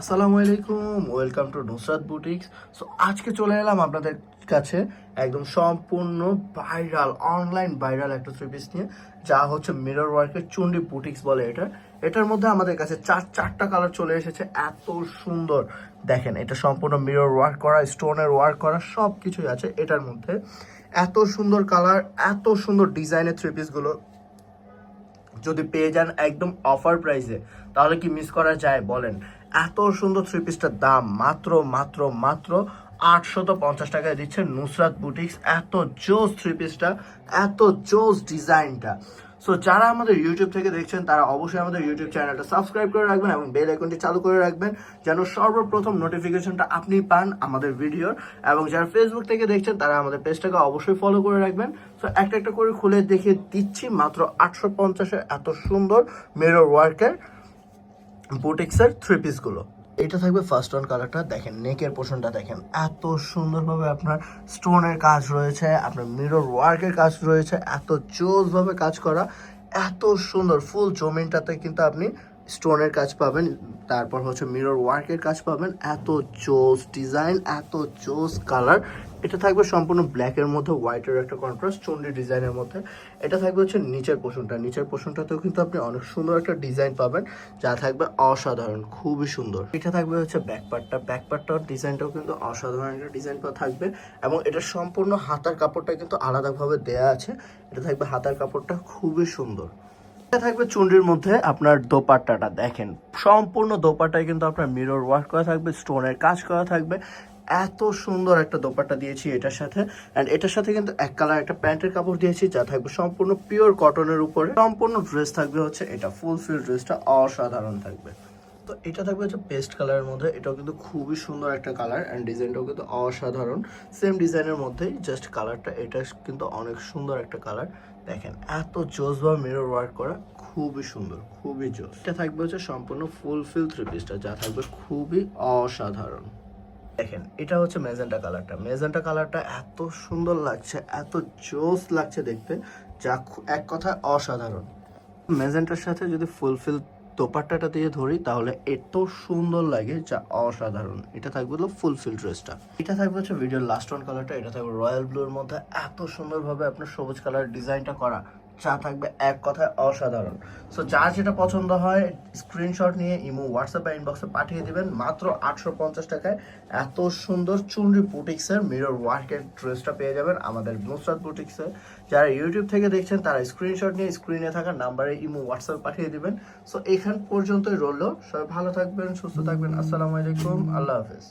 আসসালামু আলাইকুম, welcome to Nusrat boutiques. So আজকে চলে এলাম আপনাদের কাছে একদম সম্পূর্ণ ভাইরাল অনলাইন ভাইরাল একটা থ্রি পিস নিয়ে, যা হচ্ছে মিরর ওয়ার্কের চুন্ডি বুটিক্স বলে এটা। এটার মধ্যে আমাদের কাছে চার, চারটা কালার চলে এসেছে, এত সুন্দর। দেখেন, এটা সম্পূর্ণ মিরর ওয়ার্ক করা স্টোনের ওয়ার্ক করা সব কিছুই আছে এটার মধ্যে। এত সুন্দর কালার এত সুন্দর ডিজাইনের থ্রি পিসগুলো যদি পেয়ে যান একদম অফার প্রাইসে তাহলে কি মিস করা যায় বলেন? এত সুন্দর থ্রি পিসটার দাম মাত্র মাত্র মাত্র আটশত পঞ্চাশ টাকায় দিচ্ছে নুসরাত বুটিক্স এত জোস থ্রি পিসটা এত জোস ডিজাইনটা সো যারা আমাদের ইউটিউব থেকে দেখছেন, তারা অবশ্যই আমাদের ইউটিউব চ্যানেলটা সাবস্ক্রাইব করে রাখবেন এবং বেল আইকনটি চালু করে রাখবেন, যেন সর্বপ্রথম নোটিফিকেশনটা আপনি পান আমাদের ভিডিওর এবং যারা ফেসবুক থেকে দেখছেন, তারা আমাদের পেজটাকে অবশ্যই ফলো করে রাখবেন। সো একটা একটা করে খুলে দেখে দিচ্ছি মাত্র আটশো পঞ্চাশের এত সুন্দর মেরর ওয়ার্কের বুটিক্সের থ্রি পিসগুলো এটা থাকবে ফার্স্ট ওয়ান কালারটা দেখেন নেকের পোর্শনটা দেখেন। এত সুন্দরভাবে আপনার স্টোনের কাজ রয়েছে, আপনার মিরর ওয়ার্কের কাজ রয়েছে, এত জোসভাবে কাজ করা, এত সুন্দর। ফুল জমিনটাতে কিন্তু আপনি স্টোনের কাজ পাবেন, তারপর হচ্ছে মিরর ওয়ার্কের কাজ পাবেন। এত জোস ডিজাইন এত জোস কালার এটা থাকবে সম্পূর্ণ ব্ল্যাকের মধ্যে হোয়াইটের একটা কন্ট্রাস্ট চন্ডি ডিজাইনের মধ্যে। এটা থাকবে হচ্ছে নিচের পোষণটা নিচের পোষণটাতেও কিন্তু আপনি অনেক সুন্দর একটা ডিজাইন পাবেন, যা থাকবে অসাধারণ, খুবই সুন্দর। এটা থাকবে হচ্ছে ব্যাকপার্টটা ব্যাকপার্টটার ডিজাইনটাও কিন্তু অসাধারণ একটা ডিজাইন থাকবে এবং এটা সম্পূর্ণ হাতার কাপড়টা কিন্তু আলাদাভাবে দেয়া আছে। এটা থাকবে হাতার কাপড়টা, খুবই সুন্দর। এটা থাকবে চুন্ডির মধ্যে আপনার দোপাট্টাটা। দেখেন, সম্পূর্ণ দোপাট্টায় কিন্তু আপনার মিরর ওয়ার্ক করা থাকবে স্টোনের কাজ করা থাকবে। এত সুন্দর একটা দোপাট্টা দিয়েছি এটার সাথে। অ্যান্ড এটার সাথে কিন্তু এক কালার একটা প্যান্টের কাপড় দিয়েছি, যা থাকবে সম্পূর্ণ পিওর কটনের উপরে। সম্পূর্ণ ড্রেস থাকবে হচ্ছে এটা ফুল ফিল ড্রেসটা অসাধারণ থাকবে। তো এটা থাকবে হচ্ছে পেস্ট কালারের মধ্যে। এটাও কিন্তু খুবই সুন্দর একটা কালার অ্যান্ড ডিজাইনটাও কিন্তু অসাধারণ। সেম ডিজাইনের মধ্যেই জাস্ট কালারটা এটা কিন্তু অনেক সুন্দর একটা কালার দেখেন, এত জোস বা মিরর ওয়ার্ক করা, খুবই সুন্দর, খুবই জোস। এটা থাকবে হচ্ছে সম্পূর্ণ ফুল ফিল থ্রি পিসটা যা থাকবে খুবই অসাধারণ। দেখেন, এটা হচ্ছে মেজেন্টা কালারটা। মেজেন্টা কালারটা এত সুন্দর লাগছে, এত জোস লাগছে দেখতে, যা এক কথায় অসাধারণ। মেজেন্টার সাথে যদি ফুলফিল দোপাট্টাটা দিয়ে ধরি, তাহলে এত সুন্দর লাগে, যা অসাধারণ। এটা থাকবে হলো ফুলফিল ড্রেসটা। এটা থাকবে হচ্ছে ভিডিওর লাস্ট ওয়ান কালারটা এটা থাকবে রয়্যাল ব্লুর মধ্যে এত সুন্দরভাবে আপনার সবুজ কালার ডিজাইনটা করা। যা থাকবে এক কথায় অসাধারণ। সো যার যেটা পছন্দ হয় স্ক্রিনশট নিয়ে ইমো হোয়াটসঅ্যাপ বা ইনবক্সে পাঠিয়ে দিবেন। মাত্র আটশো পঞ্চাশ টাকায় এত সুন্দর চুনরি বুটিক্সের মিরর ওয়ার্কের ড্রেসটা পেয়ে যাবেন আমাদের নুসরাত বুটিক্সে যারা ইউটিউব থেকে দেখছেন, তারা স্ক্রিনশট নিয়ে স্ক্রিনে থাকা নাম্বারে ইমো হোয়াটসঅ্যাপ পাঠিয়ে দিবেন। সো এখান পর্যন্তই রইল। সবাই ভালো থাকবেন, সুস্থ থাকবেন। আসসালামু আলাইকুম। আল্লাহ হাফেজ।